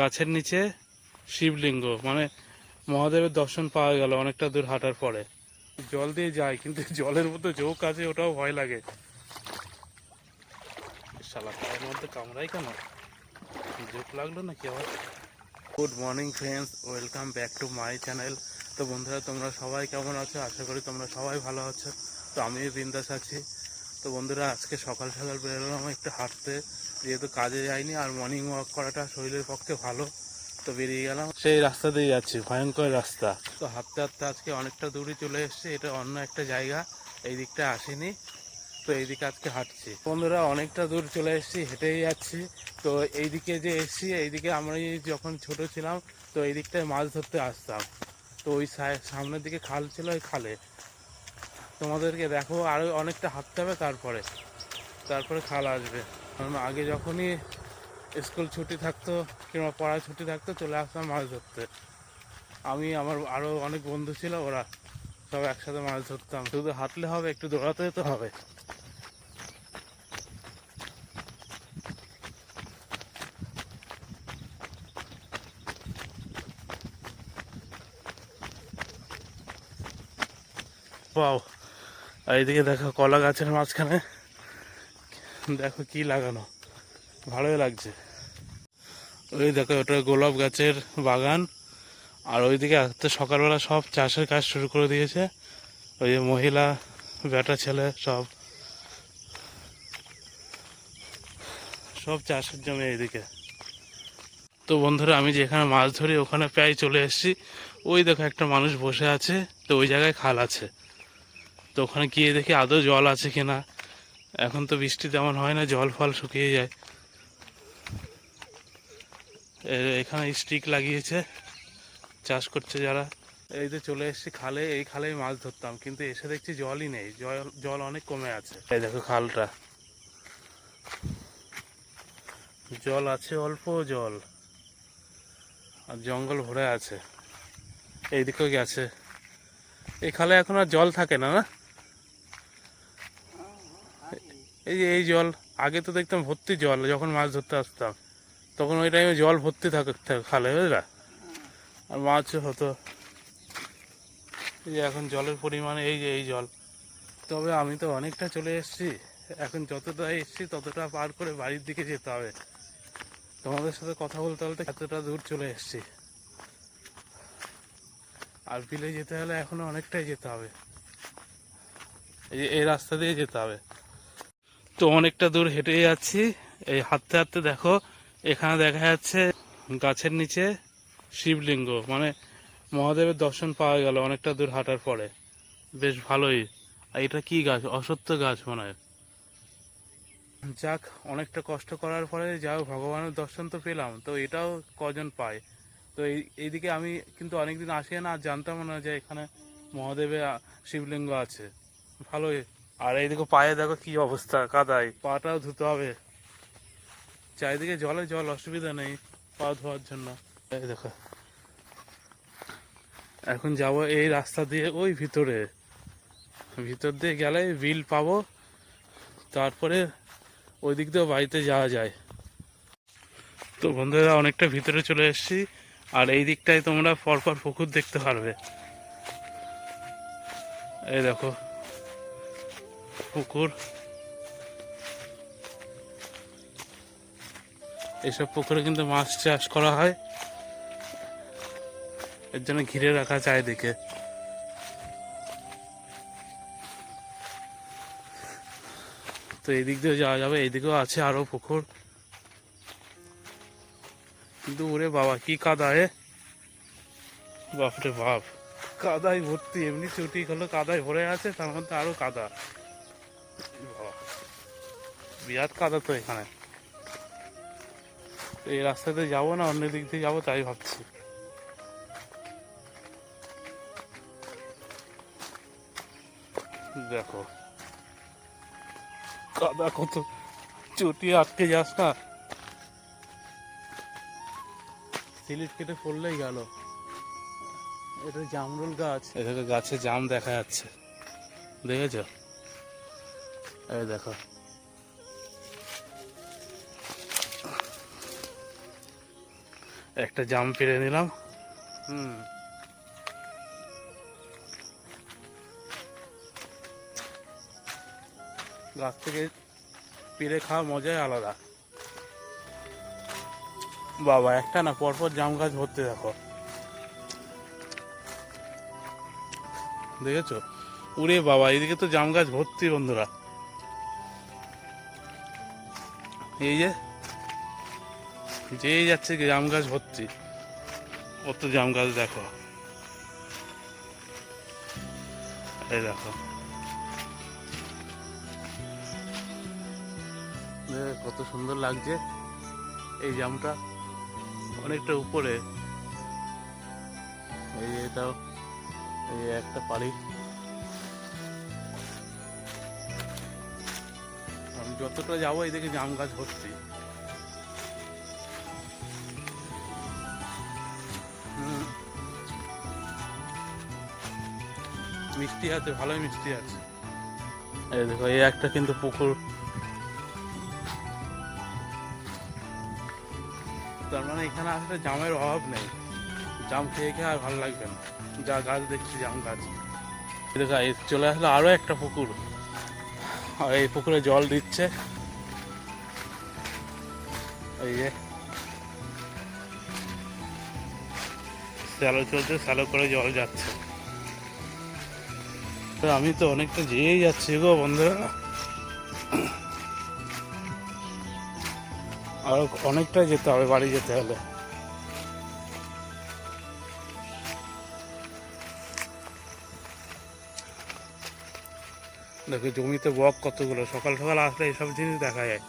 গাছের নিচে শিবলিঙ্গ মানে মহাদেবের দর্শন পাওয়া গেল অনেকটা দূর হাঁটার পরে। জল দিয়ে যায়, কিন্তু জলের মতো ঝোঁক আছে, ওটাও ভয় লাগে। শালা, পায়ের মধ্যে কামড়াই কেন? ঝোঁক লাগল নাকি আবার? Good morning friends welcome back to my channel তো বন্ধুরা, তোমরা সবাই কেমন আছো? আশা করি তোমরা সবাই ভালো আছো। তো আমিও বিন্দাস আছি। তো বন্ধুরা আজকে সকাল সকাল বেরোলাম একটু হাঁটতে। যেহেতু কাজে যাইনি আর মর্নিং ওয়াক করাটা শরীরের পক্ষে ভালো। তো বেরিয়ে গেলাম। সেই রাস্তা দিয়ে যাচ্ছি ভয়ঙ্কর রাস্তা। তো হাঁটতে হাঁটতে আজকে অনেকটা দূরে চলে এসেছি এটা অন্য একটা জায়গা। এই দিকটা আসেনি তো এইদিকে আজকে হাঁটছি। বন্ধুরা অনেকটা দূর চলে এসেছি হেঁটেই যাচ্ছি। তো এইদিকে যে এসেছি এইদিকে আমরা যখন ছোট ছিলাম তো এই দিকটায় মাছ ধরতে আসতাম। তো ওই সামনের দিকে খাল ছিল ওই খালে। তোমাদেরকে দেখো আরও অনেকটা হাঁটতে হবে, তারপরে তারপরে খাল আসবে। কারণ আগে যখনই স্কুল ছুটি থাকতো কিংবা পড়া ছুটি থাকতো, চলে আসতাম মাছ ধরতে। আমি, আমার আরও অনেক বন্ধু ছিল, ওরা সব একসাথে মাছ ধরতাম। শুধু হাঁটলে হবে, একটু দৌড়াতে তো হবে। বাও আর এইদিকে দেখো কলা গাছের মাঝখানে। দেখো কি লাগানো। ভালোই লাগছে। ওই দেখো ওটা গোলাপ গাছের বাগান। আর ওইদিকে আজকে সকালবেলা সব চাষের কাজ শুরু করে দিয়েছে। ওই যে মহিলা, বেটা ছেলে সব। সব চাষের জমি এইদিকে। তো বন্ধুরা, আমি যেখানে মাছ ধরি, ওখানে প্রায় চলে এসেছি। ওই দেখো একটা মানুষ বসে আছে, তো ওই জায়গায় খাল আছে। তো ওখানে গিয়ে দেখি আদৌ জল আছে কিনা এখন তো বৃষ্টি তেমন হয় না, জল ফল শুকিয়ে যায়। এখানে স্টিক লাগিয়েছে, চাষ করছে যারা। এই তো চলে এসেছি খালে, এই খালেই মাছ ধরতাম, কিন্তু এসে দেখছি জলই নেই, জল জল অনেক কমে আছে। এই দেখো খালটা। জল আছে, অল্প জল। আর জঙ্গল ভরে আছে। এইদিকেও গেছে। এই খালে এখন আর জল থাকে না না? এই যে এই জল, আগে তো দেখতাম ভর্তি জল, যখন মাছ ধরতে আসতাম, তখন ওই টাইমে জল ভর্তি থাকতো খালে, বুঝলা? আর মাছ হতো। এই যে এখন জলের পরিমাণ এই যে এই জল। তবে আমি তো অনেকটা চলে এসেছি। এখন যতটা এসেছি, ততটা পার করে বাড়ির দিকে যেতে হবে। তোমাদের সাথে কথা বলতে বলতে এতটা দূর চলে এসেছি। আর বিলে যেতে হলে এখনও অনেকটাই যেতে হবে। এই রাস্তা দিয়ে যেতে হবে। তো অনেকটা দূর হেঁটে যাচ্ছি। এই হাঁটতে হাঁটতে দেখো, এখানে দেখা যাচ্ছে গাছের নিচে শিবলিঙ্গ। মানে মহাদেবের দর্শন পাওয়া গেল অনেকটা দূর হাঁটার পরে। বেশ ভালোই। আর এটা কি গাছ? অসত্য গাছ মনে হয়। যাক, অনেকটা কষ্ট করার পরে যাও, ভগবানের দর্শন তো পেলাম। তো এটাও কজন পায়? তো এই, এইদিকে আমি কিন্তু অনেকদিন আসি না, আর জানতাম না যে এখানে মহাদেবের শিবলিঙ্গ আছে। ভালোই। আর এইদিকে পায়ে দেখো কি অবস্থা, কাদায়। পাটাও ধুতে হবে। চারিদিকে জলে জল, অসুবিধা নেই, পা ধোয়ার জন্য। এই দেখো। এখন যাব এই রাস্তা দিয়ে ওই ভিতরে। ভিতর দিয়ে গেলে বিল পাবো, তারপরে ওই দিক দিয়েও বাড়িতে যাওয়া যায়। তো বন্ধুরা, অনেকটা ভিতরে চলে এসেছি, আর এই দিকটায় তোমরা পরপর পুকুর দেখতে পারবে। এই দেখো। পুকুর। এইসব পুকুরে কিন্তু মাছ চাষ করা হয়। এর জন্য ঘিরে রাখা চারিদিকে তো এদিক দিক দিয়ে যাওয়া যাবে এইদিকেও আছে আরও পুকুর। কিন্তু ওরে বাবা, কি কাদা এ বাপরে বাপ, কাদায় ভর্তি, এমনি চুটি হলো কাদায় ভরে আছে, তার মধ্যে আরও কাদা। বিরাট কাদা তো এখানে। এই রাস্তাতে যাব না, অন্য দিক দিয়ে যাব, তাই ভাবছি। দেখো। কাদা কত চটি আটকে যাস না। সিলিপ কেটে পড়লেই গেল। এটা জামরুল গাছ। এখানে গাছে জাম দেখা যাচ্ছে। দেখেছ? এই দেখো। একটা জাম পেরে নিলাম। হুম। গাছ থেকে পেরে খাওয়া মজাই আলাদা। বাবা, একটা না, পরপর জাম গাছ ভর্তি দেখো। দেখেছ? উড়ে বাবা, এদিকে তো জাম গাছ ভর্তি বন্ধুরা। এই যে যেই যাচ্ছে জাম গাছ ভর্তি। কত জাম গাছ দেখো। এই দেখো। কত সুন্দর লাগছে। এই জামটা অনেকটা উপরে। এই যে এটাও, এই যে একটা পাড়ি। আমি যতটা যাব এদিকে জাম গাছ ভর্তি। মিষ্টি আছে ভালোই মিষ্টি আছে। এই দেখো এই একটা কিন্তু পুকুর। তার মানে এখানে আসলে জামের অভাব নেই। জাম খেয়ে খেয়ে আর ভালো লাগবে না। যা গাছ দেখছি জাম গাছ। দেখো এই চলে আসলো আরও একটা পুকুর। আর এই পুকুরে জল দিচ্ছে। এই যে। স্যালো চলছে স্যালো করে জল যাচ্ছে। তো আমি তো অনেকটা যেয়েই যাচ্ছি গো বন্ধুরা। আর অনেকটা যেতে হবে, বাড়ি যেতে হলে। দেখো জমিতে বক কতগুলো, সকাল সকাল আসলে এইসব জিনিস দেখা যায়।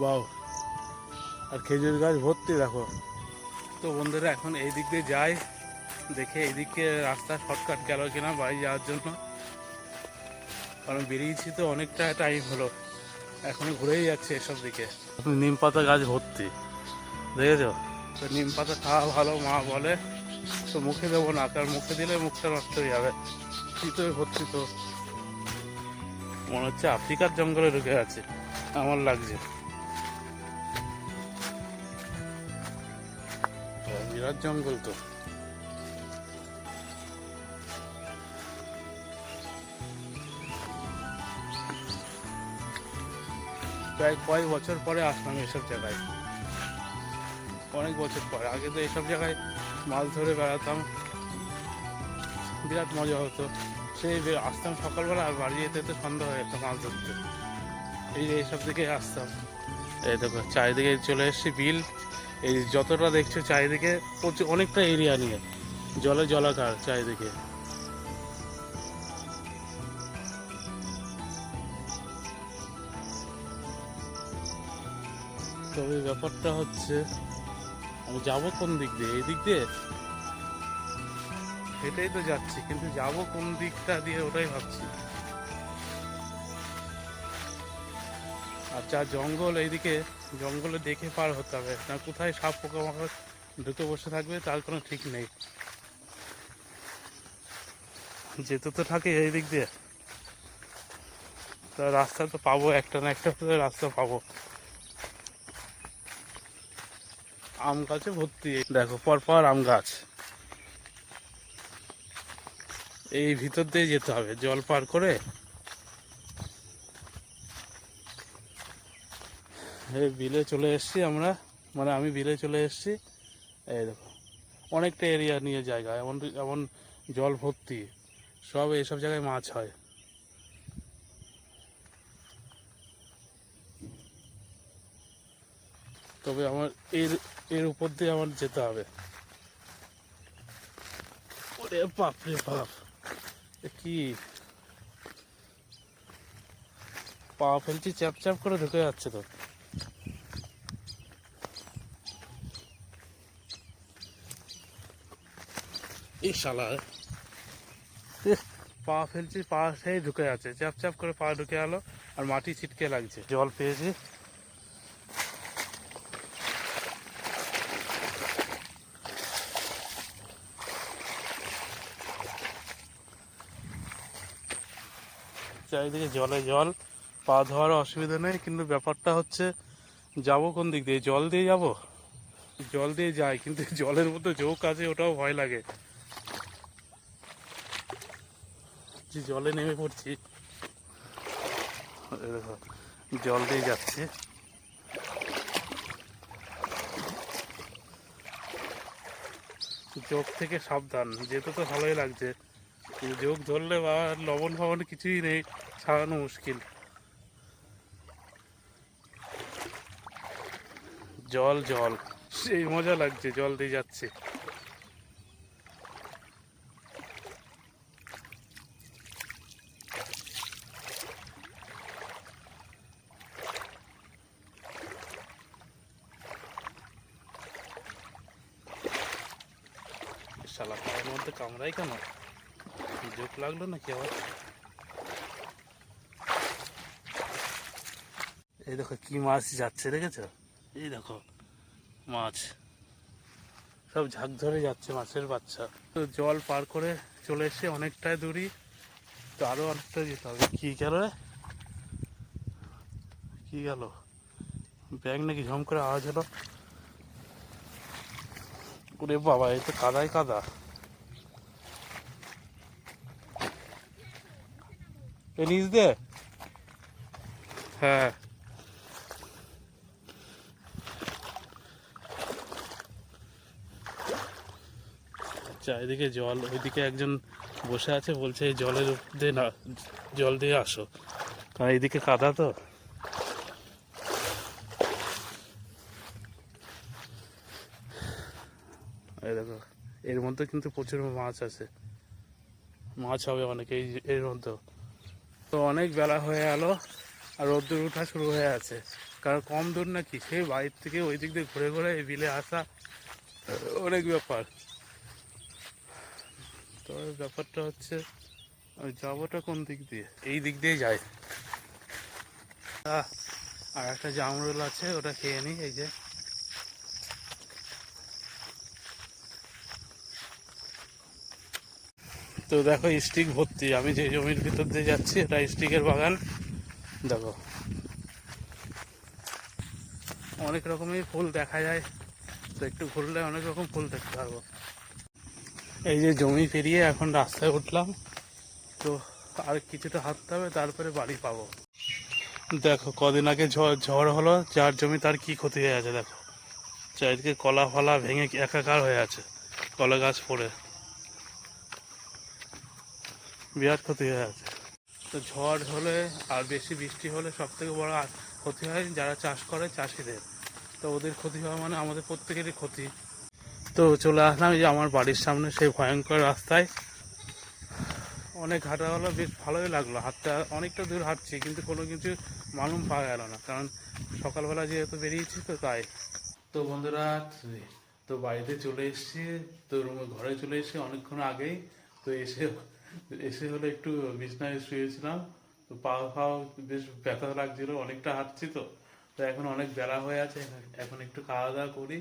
বাও আর খেজুর গাছ ভর্তি, দেখো। তো বন্ধুরা, এখন এই দিক দিয়ে যাই। দেখে এদিকে রাস্তা শর্টকাট গেল কিনা বাড়ি যাওয়ার জন্য। কারণ বেরিয়েছি তো অনেকটা টাইম হলো। এখন ঘুরেই যাচ্ছে এসব দিকে। নিম পাতা গাছ ভর্তি দেখেছ? তো নিম পাতা খাওয়া ভালো মা বলে। তো মুখে দেবো না কারণ মুখে দিলে মুখটা নষ্ট হয়ে যাবে। শীতই ভর্তি তো। মনে হচ্ছে আফ্রিকার জঙ্গলে ঢুকে আছে আমার লাগছে। বিরাট জঙ্গল তো। প্রায় কয়েক বছর পরে আসলাম এসব জায়গায়। অনেক বছর পরে। আগে তো এসব জায়গায় মাছ ধরে বেড়াতাম, বিরাট মজা হতো। সেই আসতাম সকালবেলা আর বাড়ি যেতে তো সন্ধ্যা হয়ে যেত মাছ ধরতে। এই যে এইসব দিকে আসতাম। এই দেখো, চারিদিকে চলে এসেছি বিল। এই যতটা দেখছ চারিদিকে, প্রচুর, অনেকটা এরিয়া নিয়ে। জলে জলাকার চারিদিকে। তবে ব্যাপারটা হচ্ছে, আমি যাব কোন দিক দিয়ে? এই দিক দিয়ে? সেটাই তো যাচ্ছি, কিন্তু যাব কোন দিকটা দিয়ে ওটাই ভাবছি। আর যা জঙ্গল এইদিকে, জঙ্গলে দেখে পার হতে হবে। না, কোথায় সাপ পোকামাকড় ঢুকে বসে থাকবে, তার কোনো ঠিক নেই। যেতে তো থাকে এই দিক দিয়ে। তা রাস্তা তো পাবো, একটা না একটা রাস্তা পাবো। আম গাছে ভর্তি। দেখো, পরপর আম গাছ। এই ভিতর দিয়ে যেতে হবে, জল পার করে। বিলে চলে এসেছি আমরা। মানে আমি বিলে চলে এসেছি। এই দেখো, অনেকটা এরিয়া নিয়ে জায়গা, এমন এমন জল ভর্তি। সব এইসব জায়গায় মাছ হয়। তবে আমার এর এর উপর দিয়ে আমার যেতে হবে। ওরে বাপ রে বাপ। কি? পা ফেলছি, চ্যাপ চ্যাপ করে ঢুকে যাচ্ছে তো। এই শালা। পা ফেলছি, পা সেই ঢুকে আছে চ্যাপ চ্যাপ করে পা ঢুকে গেলো আর মাটি ছিটকে লাগছে। জল পেয়েছি। চারিদিকে জলে জল, পা ধোয়ার অসুবিধা নেই, কিন্তু ব্যাপারটা হচ্ছে যাব কোন দিক দিয়ে? জল দিয়ে যাব? জল দিয়ে যায় কিন্তু জলের মধ্যে ঝোঁক আছে, ওটাও ভয় লাগে। যে জলে নেমে পড়ছি। জল দিয়ে যাচ্ছে। যোগ থেকে সাবধান যেতে তো ভালোই লাগছে। যোগ ধরলে বা লবণ ফবণ কিছুই নেই, ছাড়ানো মুশকিল। জল জল, সেই মজা লাগছে, জল দিয়ে যাচ্ছে। শালা মধ্যে কামড়াই কেন? যোগ লাগল নাকি আবার? এই দেখো কি মাছ যাচ্ছে, দেখেছ? এই দেখো, মাছ। সব ঝাঁক ধরে যাচ্ছে মাছের বাচ্চা। তো জল পার করে চলে এসে অনেকটাই দূরই, তো আরও অনেকটা যেতে হবে। কি গেল কি গেল? ব্যাগ নাকি ঝম করে আওয়াজ হলো? ওরে বাবা এই তো কাদাই কাদা। এ নিচ দে হ্যাঁ চারিদিকে জল ওইদিকে একজন বসে আছে বলছে জলের দিয়ে না জল দিয়ে আসো। কারণ এইদিকে কাদা তো। এই দেখো এর মধ্যে কিন্তু প্রচুর মাছ আছে। মাছ হবে অনেক এই এর মধ্যে তো অনেক বেলা হয়ে গেল আর রোদ্দুর উঠা শুরু হয়ে আছে। কারণ কম দূর নাকি? সেই বাইর থেকে ওই দিক দিয়ে ঘুরে ঘুরে এই বিলে আসা অনেক ব্যাপার। তো ব্যাপারটা হচ্ছে ওই যাবোটা কোন দিক দিয়ে? এই দিক দিয়ে যায় আর একটা জামরুল আছে, ওটা খেয়ে নিই, এই যে। তো দেখো স্টিক ভর্তি। আমি যে জমির ভিতর দিয়ে যাচ্ছি, এটা স্টিকের বাগান। দেখো। অনেক রকমের ফুল দেখা যায়। তো একটু ঘুরলে অনেক রকম ফুল দেখতে পারব। এই যে জমি পেরিয়ে এখন রাস্তায় উঠলাম। তো আর কিছুটা হাঁটতে হবে, তারপরে বাড়ি পাবো। দেখো, কদিন আগে ঝড় ঝড় হলো, যার জমি তার কি ক্ষতি হয়ে আছে, দেখো। চারিদিকে কলা ফলা ভেঙে একাকার হয়ে আছে, কলা গাছ পড়ে। বিরাট ক্ষতি হয়ে আছে। তো ঝড় হলে আর বেশি বৃষ্টি হলে সব থেকে বড় ক্ষতি হয় যারা চাষ করে চাষিদের। তো ওদের ক্ষতি হওয়া মানে আমাদের প্রত্যেকেরই ক্ষতি। তো চলে আসলাম যে আমার বাড়ির সামনে সেই ভয়ঙ্কর রাস্তায়। অনেক হাঁটা হলো বেশ ভালোই লাগল। হাঁটতে অনেকটা দূর হাঁটছি, কিন্তু কোনো কিছু মালুম পাওয়া গেল না, কারণ সকালবেলা যেহেতু বেরিয়েছি তো তাই। তো বন্ধুরা, তো বাড়িতে চলে এসেছি, তো ঘরে চলে এসেছি অনেকক্ষণ আগেই। তো এসে এসে হলো একটু বিছনায় শুয়েছিলাম তো পা ফাও বেশ ব্যথা লাগছিল অনেকটা হাঁটছি তো তো এখন অনেক বেলা হয়ে আছে এখন একটু খাওয়া দাওয়া করি।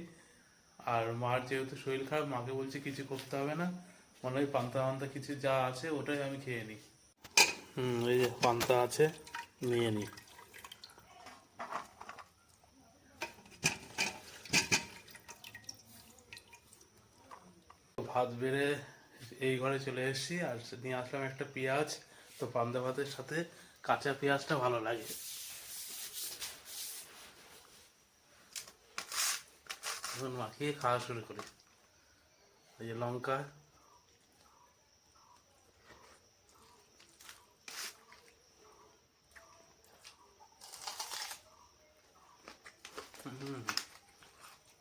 আর মার যেহেতু শরীর খারাপ মাকে বলছি কিছু করতে হবে না মনে হয় পান্তা পান্তা কিছু যা আছে ওটাই আমি খেয়ে নিই। হুম এই যে পান্তা আছে নিয়ে নিই। ভাত বেড়ে এই ঘরে চলে এসেছি, আর নিয়ে আসলাম একটা পেঁয়াজ। তো পান্দা ভাতের সাথে কাঁচা পেঁয়াজটা ভালো লাগে। এখন মাখিয়ে খাওয়া শুরু করি। এই যে লঙ্কা।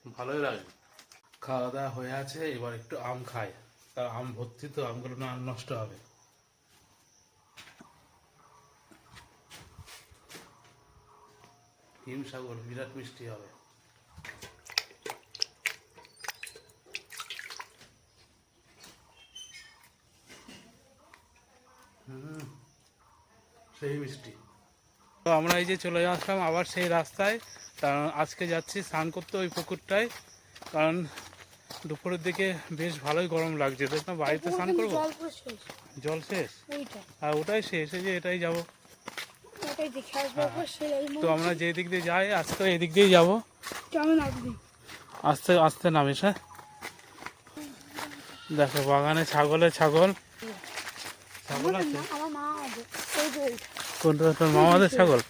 ভালোই লাগে। খাওয়া দাওয়া হয়ে আছে, এবার একটু আম খাই। তার আম ভর্তি তো আমগুলো না, নষ্ট হবে। হিমসাগর বিরাট মিষ্টি হবে। সেই মিষ্টি। তো আমরা এই যে চলে আসলাম আবার সেই রাস্তায়, কারণ আজকে যাচ্ছি স্নান করতে ওই পুকুরটায়, কারণ দুপুরের দিকে বেশ ভালোই গরম লাগছে। দেখ না বাড়িতে স্নান করব? জল শেষ। আর ওটাই শেষ এই যে এটাই যাব। হ্যাঁ। তো আমরা যে দিক দিয়ে যাই আজকে এই দিক দিয়ে যাব। আস্তে আস্তে নামিস হ্যাঁ? দেখো বাগানে ছাগলে। ছাগল ছাগল আছে। কোনটা? তোর মামাদের ছাগল?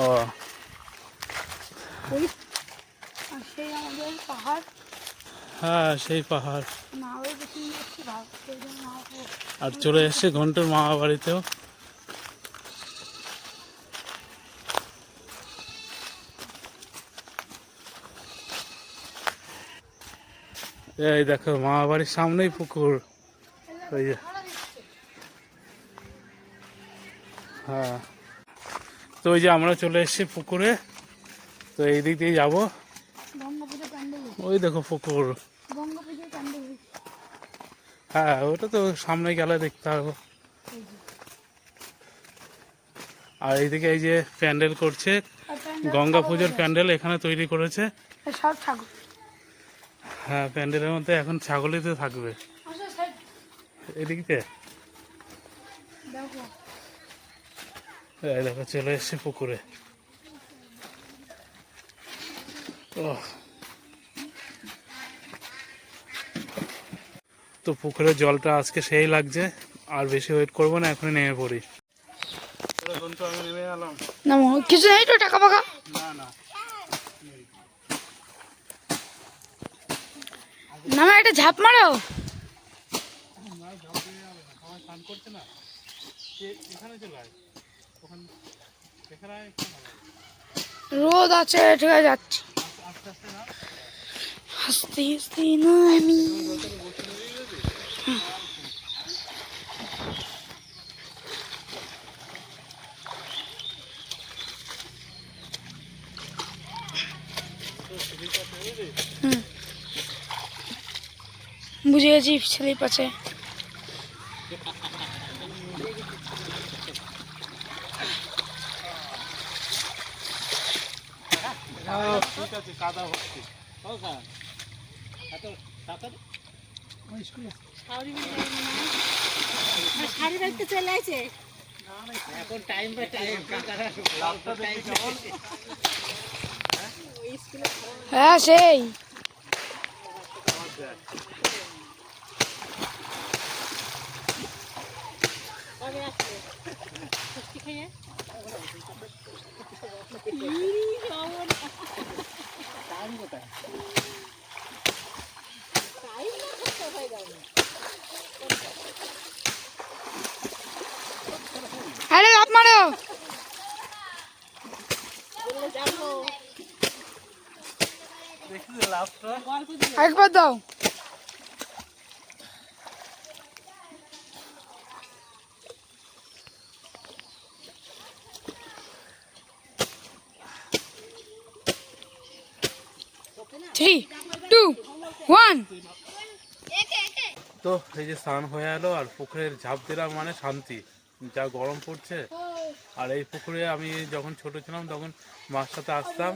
ও ওই আর সেই আমাদের পাহাড় হ্যাঁ সেই পাহাড়। আর চলে এসছে ঘণ্টার মামা বাড়িতেও। এই দেখো মামা বাড়ির সামনেই পুকুর। ওই যে। হ্যাঁ। তো ওই যে আমরা চলে এসেছি পুকুরে। তো এই দিক দিয়ে যাব। ওই দেখো পুকুর। হ্যাঁ ওটা তো সামনে গেলে দেখতে পারব আর এইদিকে এই যে প্যান্ডেল করছে গঙ্গা পুজোর প্যান্ডেল এখানে তৈরি করেছে। সব ঠাকুর হ্যাঁ প্যান্ডেলের মধ্যে এখন ছাগলই তো থাকবে। এদিকে? দেখো। দেখো চলে এসছে পুকুরে। ওহ। তো পুকুরের জলটা আজকে সেই লাগছে। আর বেশি ওয়েট করব না, এখনই নেমে পড়ি। কিছু নেই তো, টাকা পাকা? না না একটা ঝাপ মারো। রোদ আছে, ঠিক আছে, যাচ্ছি। আস্তে আস্তে না আমি বুঝে গেছি স্লিপ আছে শাড়ি রাখতে চলে আছে হ্যাঁ সেই কবে আসছে মিষ্টি খেয়ে আরে লাভ মারো দেখি লাভটা একবার দাও। থ্রি টু ওয়ান তো এই যে স্নান হয়ে এলো আর পুকুরের ঝাঁপ দিলাম মানে শান্তি। যা গরম পড়ছে। আর এই পুকুরে আমি যখন ছোট ছিলাম তখন মার সাথে আসতাম।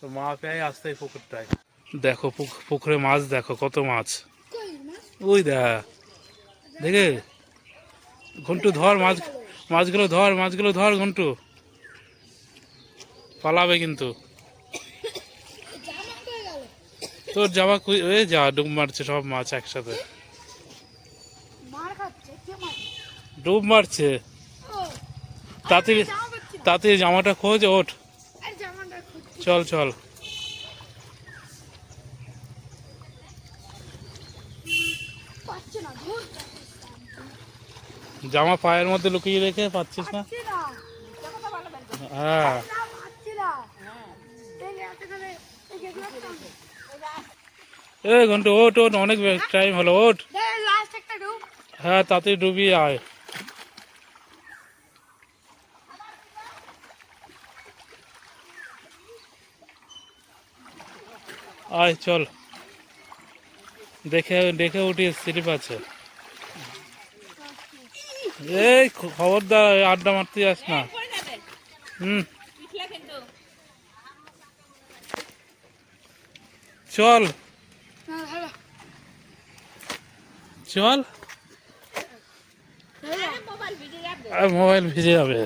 তো মা পেয়ে আসতো এই পুকুরটায়। দেখো পুক- পুকুরে মাছ দেখো কত মাছ। ওই দেখ দেখে? ঘন্টু ধর মাছ মাছগুলো ধর মাছগুলো ধর ঘন্টু। পালাবে কিন্তু। তোর জামা কুই- ওই যা ডুব মারছে সব মাছ একসাথে। ডুব মারছে। না। তাড়াতাড়ি জামাটা খোঁজ ওঠ। চল চল পাচ্ছে না ধুর জামা পায়ের মধ্যে লুকিয়ে রেখে পাচ্ছিস না? হ্যাঁ। এই ঘন্টু ওঠ ওঠ অনেক টাইম হলো ডুব হ্যাঁ তাড়াতাড়ি ডুবিয়ে আয়। আয় চল। দেখে দেখে উঠিয়ে স্লিপ আছে। এই খবরদার আড্ডা মারতে যাস না। হুম। চল। চল। মোবাইল ভিজে যাবে।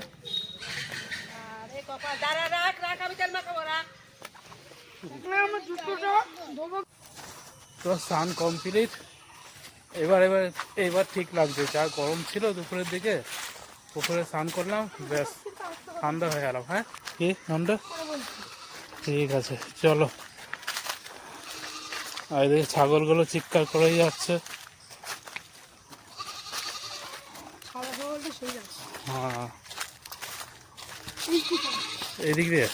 তো স্নান কমপ্লিট এবার এবার এবার ঠিক লাগছে। যা গরম ছিল দুপুরের দিকে পুকুরে স্নান করলাম ব্যাস ঠান্ডা হয়ে গেলাম হ্যাঁ? কি ঠান্ডা ঠিক আছে চলো। আর এদিকে ছাগলগুলো চিৎকার করেই যাচ্ছে। হ্যাঁ। এদিক দিয়ে।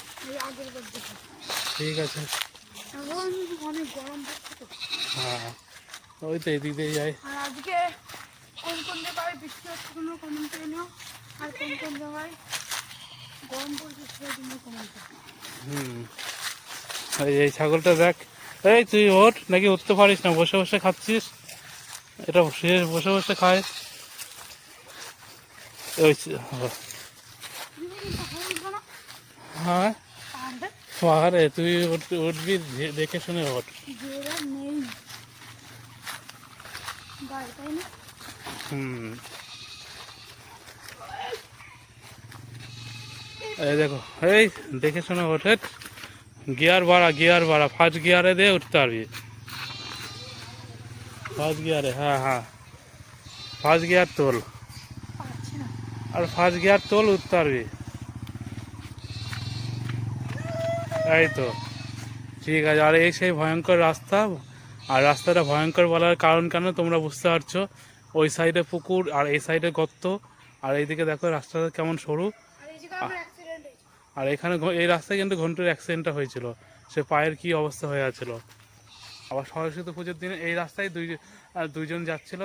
ঠিক আছে। হ্যাঁ। ওই তো এদিক দিয়ে যাই আর আজকে কোন কোন জায়গায় বৃষ্টি হচ্ছে কোনো কমেন্ট করে নিও। আর কোন কোন জায়গায় গরম পড়ছে সেটা কমেন্ট হুম। এই ছাগলটা দেখ। এই তুই ওঠ নাকি উঠতে পারিস না বসে বসে খাচ্ছিস। এটা বসে বসে বসে খায়। ওই হয়ে? পাহাড়ে তুই উঠ- উঠবি দেখে শুনে ওঠ জোরে নেই গায়ে তাই না হুম। এই দেখো এই দেখে শুনে ওঠে গিয়ার বাড়া গিয়ার বাড়া ফার্স্ট গিয়ারে দিয়ে উঠতে পারবি। ফার্স্ট গিয়ারে হ্যাঁ হ্যাঁ। ফার্স্ট গিয়ার তোল। আর ফার্স্ট গিয়ার তোল উঠতে পারবি। এই তো। ঠিক আছে আর এই সেই ভয়ঙ্কর রাস্তা আর রাস্তাটা ভয়ঙ্কর বলার কারণ কেন তোমরা বুঝতে পারছ? ওই সাইডে পুকুর আর এই সাইডে গর্ত আর এইদিকে দেখো রাস্তাটা কেমন সরু। আর এখানে এই রাস্তায় কিন্তু ঘন্টুর অ্যাক্সিডেন্টটা হয়েছিল। সে পায়ের কি অবস্থা হয়ে আছে আবার সরস্বতী পুজোর দিনে এই রাস্তায় দুই দুইজন যাচ্ছিল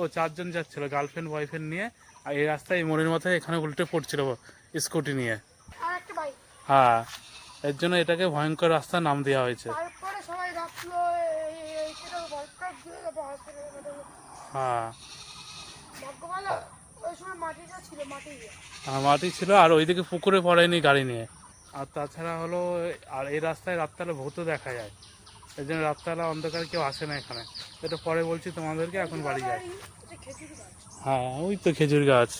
ও চারজন যাচ্ছিল গার্লফ্রেন্ড বয়ফ্রেন্ড নিয়ে। আর এই রাস্তায় মোড়ের মাথায় এখানে উল্টে পড়ছিল স্কুটি নিয়ে। হ্যাঁ এর জন্য এটাকে ভয়ঙ্কর রাস্তার নাম দেওয়া হয়েছে। সবাই রাখল সেটা ভরকার দিয়ে যাব হসপিটালে হ্যাঁ। ছিল মাটি ছিল আর ওইদিকে পুকুরে পড়েনি গাড়ি নিয়ে। আর তাছাড়া হলো আর এই রাস্তায় রাত্রেবেলা ভূতও দেখা যায়। এই জন্য রাত্রেবেলা অন্ধকার কেউ আসে না এখানে। এটা পরে বলছি তোমাদেরকে এখন বাড়ি যায় হ্যাঁ ওই তো খেজুর গাছ।